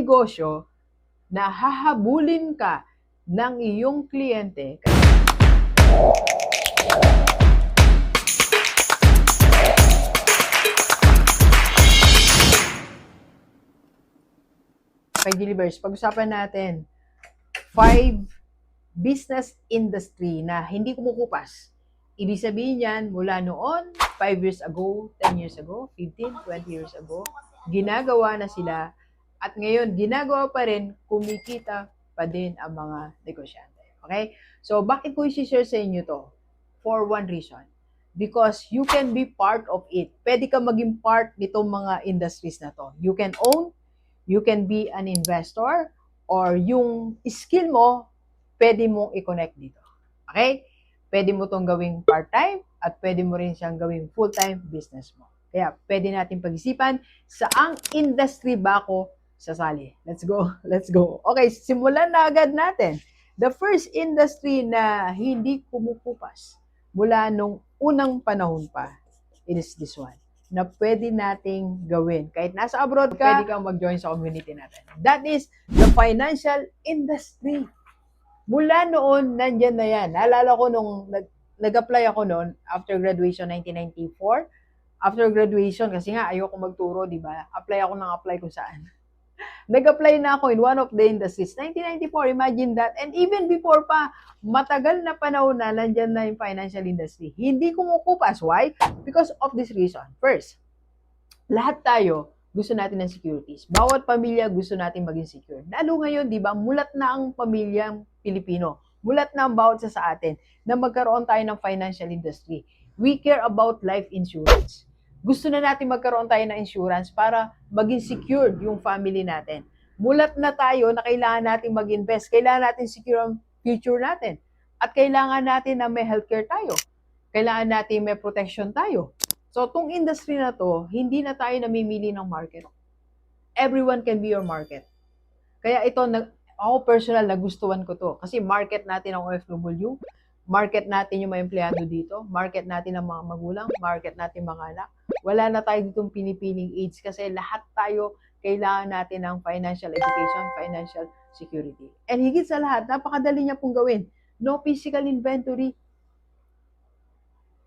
negosyo na hahabulin ka ng iyong kliyente. Kay Delivers, pag-usapan natin five business industry na hindi kumukupas. Ibig sabihin yan, mula noon, 5 years ago, 10 years ago, 15, 20 years ago, ginagawa na sila at ngayon, ginagawa pa rin, kumikita pa din ang mga negosyante. Okay? So, bakit ko isi-share sa inyo to? For one reason. Because you can be part of it. Pwede ka maging part nitong mga industries na to. You can own, you can be an investor, or yung skill mo, pwede mong i-connect dito. Okay? Pwede mo tong gawing part-time at pwede mo rin siyang gawing full-time business mo. Kaya pwede natin pag-isipan saang industry ba ako sasali. Let's go. Let's go. Okay, simulan na agad natin. The first industry na hindi kumukupas mula nung unang panahon pa, it is this one na pwede nating gawin. Kahit nasa abroad ka, pwede kang mag-join sa community natin. That is the financial industry. Mula noon, nandyan na yan. Naalala ko nung nag- nag-apply ako noon after graduation 1994. After graduation, kasi nga ayoko magturo, di ba? Apply ako ng apply kung saan. Nag-apply na ako in one of the industries. 1994, imagine that. And even before pa, matagal na panahon na nandyan na yung financial industry. Hindi kumukupas. Why? Because of this reason. First, lahat tayo gusto natin ng securities. Bawat pamilya gusto natin maging secure. Lalo ngayon, di ba, mulat na ang pamilyang Pilipino. Mulat na ang bawat sa sa atin na magkaroon tayo ng financial industry. We care about life insurance. Gusto na natin magkaroon tayo ng insurance para maging secured yung family natin. Mulat na tayo na kailangan natin mag-invest. Kailangan natin secure ang future natin. At kailangan natin na may healthcare tayo. Kailangan natin may protection tayo. So, tong industry na to, hindi na tayo namimili ng market. Everyone can be your market. Kaya ito, ako personal, nagustuhan ko to. Kasi market natin ang OFW, market natin yung mga empleyado dito, market natin ang mga magulang, market natin mga anak. Wala na tayo ditong pinipiling age kasi lahat tayo kailangan natin ng financial education, financial security. And higit sa lahat, napakadali niya pong gawin. No physical inventory,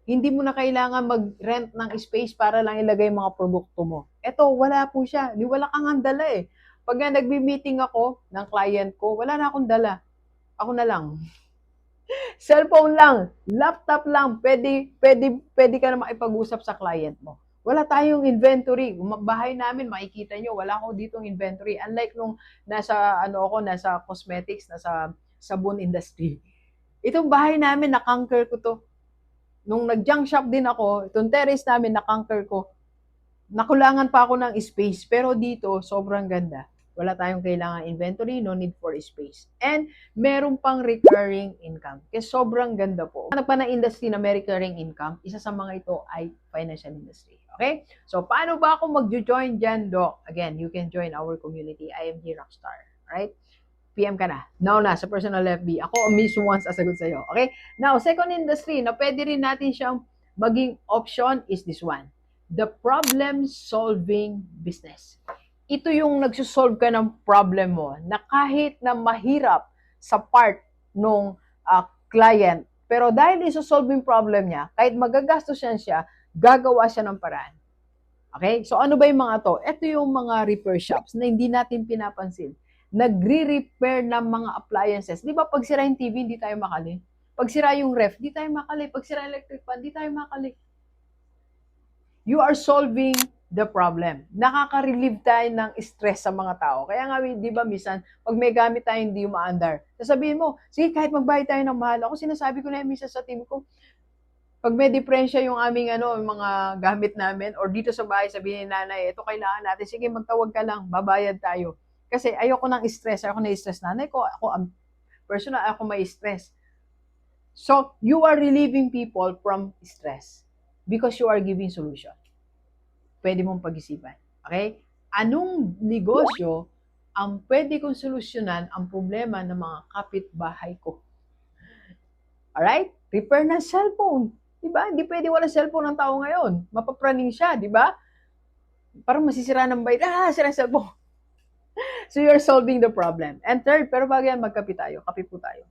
hindi mo na kailangan mag-rent ng space para lang ilagay mga produkto mo. Ito, wala po siya. Di wala kang ang dala eh. Pag nagbi-meeting ako ng client ko, wala na akong dala. Ako na lang. Cellphone lang, laptop lang, pwede, pwede, pwede ka na makipag-usap sa client mo. Wala tayong inventory. Bahay namin, makikita nyo, wala ko ditong inventory. Unlike nung nasa, ano ako, nasa cosmetics, nasa sabon industry. Itong bahay namin, na-conquer ko to nung nag-junk shop din ako, itong terrace namin, na-conquer ko, nakulangan pa ako ng space. Pero dito, sobrang ganda. Wala tayong kailangan inventory, no need for space. And meron pang recurring income. Kaya sobrang ganda po. Ano pa ng industry na may recurring income, isa sa mga ito ay financial industry. Okay? So, paano ba ako mag-join dyan, Doc? Again, you can join our community. I am here, Rockstar. Alright? PM ka na. Now na, sa personal FB. Ako mismo ang sasagot sa'yo. Okay? Now, second industry na pwede rin natin siyang maging option is this one. The problem-solving business. Ito yung nagsusolve ka ng problem mo na kahit na mahirap sa part nung uh, client, pero dahil isosolve yung problem niya, kahit magagastos siya gagawa siya ng paraan. Okay? So ano ba yung mga to? Ito yung mga repair shops na hindi natin pinapansin nagre-repair ng mga appliances. Di ba pag sira yung TV, hindi tayo makali? Pag sira yung ref, di tayo makali. Pag sira yung electric fan, di tayo makali. You are solving the problem. Nakaka-relieve tayo ng stress sa mga tao. Kaya nga, di ba, misan, pag may gamit tayo hindi umaandar, sasabihin mo, sige, kahit magbayad tayo ng mahal, ako sinasabi ko na yung misa sa team ko, pag may diferensya yung aming ano, yung mga gamit namin, or dito sa bahay, sabihin ni nanay, ito kailangan natin, sige, magtawag ka lang, babayad tayo. Kasi ayoko ng stress, ayoko na stress nanay ko, ako ang personal, ako may stress. So, you are relieving people from stress because you are giving solution. Pwede mong pag-isipan. Okay? Anong negosyo ang pwede kong solusyonan ang problema ng mga kapitbahay ko? Alright? Repair ng cellphone. Diba? Hindi pwede wala cellphone ng tao ngayon. Mapapraning siya, di ba? Parang masisira ng bayad. Ah, sira ang cellphone so you're solving the problem. And third, pero bago yan, magkape tayo. Kape po tayo.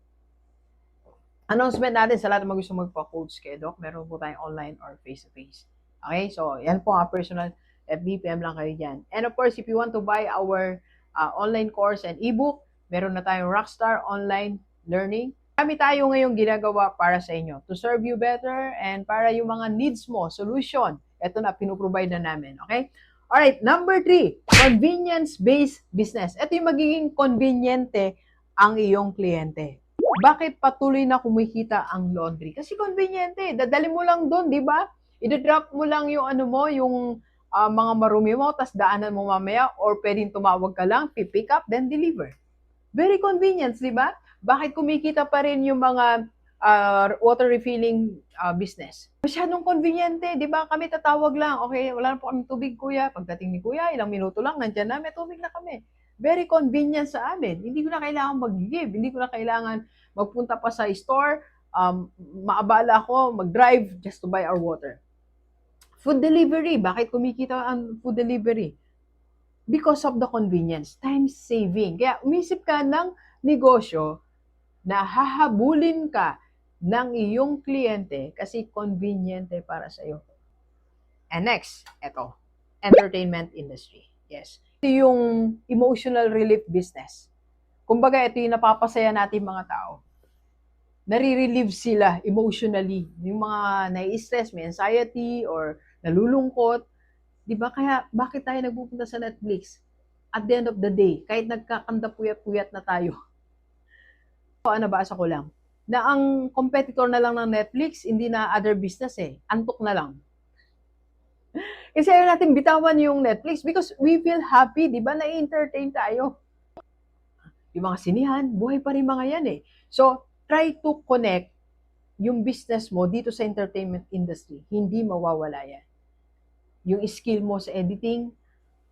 Announcement natin sa lahat ng mga gusto magpa-coach kay Doc. Meron po tayong online or face-to-face. Okay? So, yan po ang personal FBPM lang kayo dyan. And of course, if you want to buy our uh, online course and ebook, meron na tayong Rockstar Online Learning. Kami tayo ngayong ginagawa para sa inyo to serve you better and para yung mga needs mo, solution, ito na, pinuprovide na namin. Okay? Alright, number three, convenience-based business. Ito yung magiging conveniente ang iyong kliyente. Bakit patuloy na kumikita ang laundry? Kasi conveniente. Dadali mo lang doon, di ba? I-drop mo lang yung ano mo, yung ah, mga marumi mo, tas daanan mo mamaya, or pwedeng tumawag ka lang, pick up, then deliver. Very convenient, di ba? Bakit kumikita pa rin yung mga ah, water refilling ah, business? Masyadong conveniente, di ba? Kami tatawag lang, okay, wala na po kami tubig, kuya. Pagdating ni kuya, ilang minuto lang, nandyan na, may tubig na kami. Very convenient sa amin. Hindi ko na kailangan mag-give, hindi ko na kailangan magpunta pa sa store, um, maabala ako, mag-drive just to buy our water. Food delivery, bakit kumikita ang food delivery? Because of the convenience, time saving. Kaya umisip ka ng negosyo na hahabulin ka ng iyong kliyente kasi conveniente para sa iyo. And next, eto, entertainment industry. Yes. Ito yung emotional relief business. Kumbaga, ito yung napapasaya natin mga tao. Nare-relieve sila emotionally. Yung mga nai-stress, may anxiety, or nalulungkot. Di ba? Kaya, bakit tayo nagpupunta sa Netflix? At the end of the day, kahit nagkakanda puyat-puyat na tayo. So, ano, nabasa ko lang, na ang competitor na lang ng Netflix, hindi na other business eh. Antok na lang. Kasi ayaw natin bitawan yung Netflix because we feel happy, di ba? Na-entertain tayo. Yung mga sinihan, buhay pa rin mga yan eh. So, try to connect yung business mo dito sa entertainment industry. Hindi mawawala yan. Yung skill mo sa editing,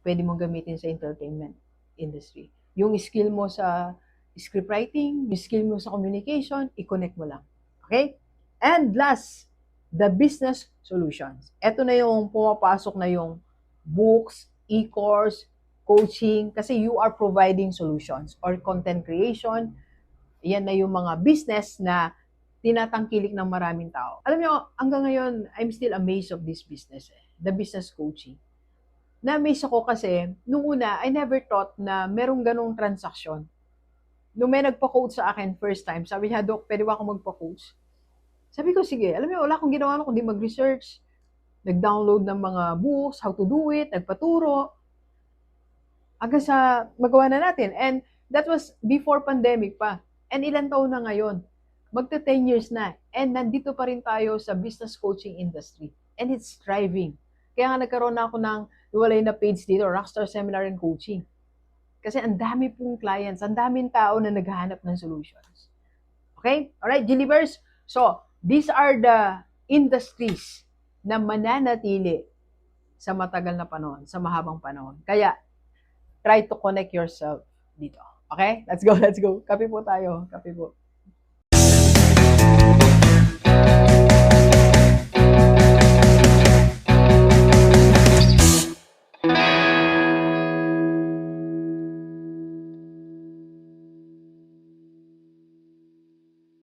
pwede mong gamitin sa entertainment industry. Yung skill mo sa scriptwriting, yung skill mo sa communication, i-connect mo lang. Okay? And last, the business solutions. Ito na yung pumapasok na yung books, e-course, coaching, kasi you are providing solutions or content creation. Yan na yung mga business na tinatangkilik ng maraming tao. Alam niyo, hanggang ngayon, I'm still amazed of this business, eh, the business coaching. Na-amaze ako kasi, nung una, I never thought na merong ganong transaksyon. Nung may nagpa-coach sa akin first time, sabi niya, Dok, pwede ba ako magpa-coach? Sabi ko, sige. Alam mo, wala akong ginawa no, kundi mag-research. Nag-download ng mga books, how to do it, nagpaturo. Hanggang sa magawa na natin. And that was before pandemic pa. And ilan taon na ngayon? Magta 10 years na. And nandito pa rin tayo sa business coaching industry. And it's thriving. Kaya nga nagkaroon na ako ng iwalay na page dito, Rockstar Seminar and Coaching. Kasi ang dami pong clients, ang daming tao na naghahanap ng solutions. Okay? Alright, Gilivers? So, these are the industries na mananatili sa matagal na panahon, sa mahabang panahon. Kaya, try to connect yourself dito. Okay? Let's go, let's go. Kape po tayo. Kape po.